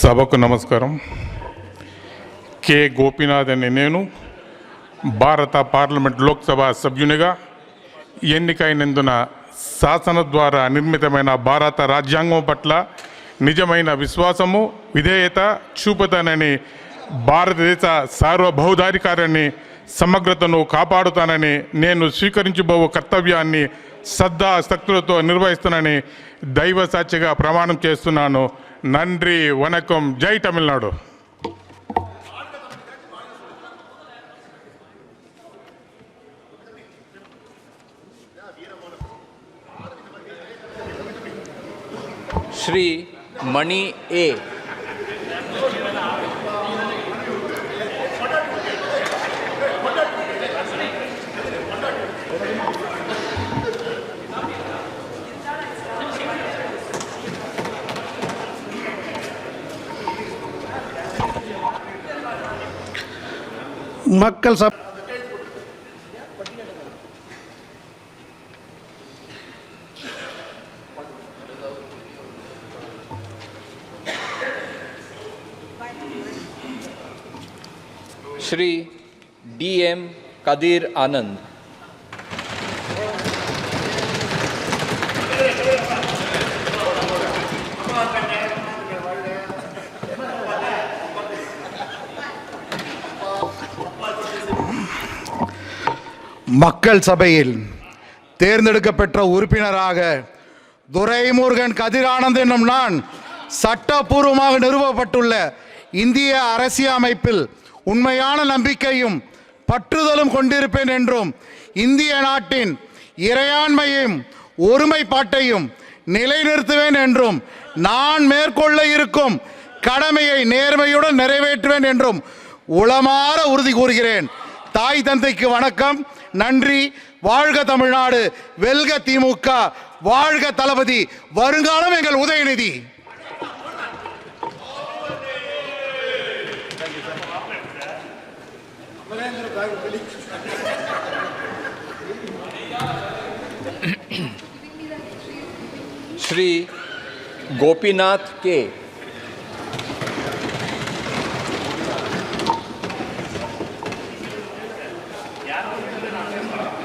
సభకు నమస్కారం. కె. గోపీనాథ్ అనే నేను భారత పార్లమెంట్ లోక్సభ సభ్యునిగా ఎన్నికైనందున శాసన ద్వారా నిర్మితమైన భారత రాజ్యాంగం పట్ల నిజమైన విశ్వాసము విధేయత చూపుతానని భారతదేశ సార్వభౌధాధికారాన్ని సమగ్రతను కాపాడుతానని నేను స్వీకరించబో కర్తవ్యాన్ని శ్రద్ధా శక్తులతో నిర్వహిస్తానని దైవ సాక్షిగా ప్రమాణం చేస్తున్నాను నండ్రి వనకం జై తమిళనాడు श्री मणि ए மக்கள் சபை श्री डी एम कदीर आनंद மக்கள் சபையில் தேர்ந்தெடுக்கப்பெற்ற உறுப்பினராக துரைமுருகன் கதிரானந்த் என்னும் நான் சட்டபூர்வமாக நிறுவப்பட்டுள்ள இந்திய அரசியலமைப்பில் உண்மையான நம்பிக்கையும் பற்றுதலும் கொண்டிருப்பேன் என்றும் இந்திய நாட்டின் இறையாண்மையும் ஒருமைப்பாட்டையும் நிலைநிறுத்துவேன் என்றும் நான் மேற்கொள்ள இருக்கும் கடமையை நேர்மையுடன் நிறைவேற்றுவேன் என்றும் உளமாற உறுதி கூறுகிறேன். தாய் தந்தைக்கு வணக்கம். நன்றி. வாழ்க தமிழ்நாடு. வெல்க திமுக. வாழ்க தளபதி. வருங்காலம் எங்கள் Udhayanidhi. Shri Gopinath K. Yeah. Thank you.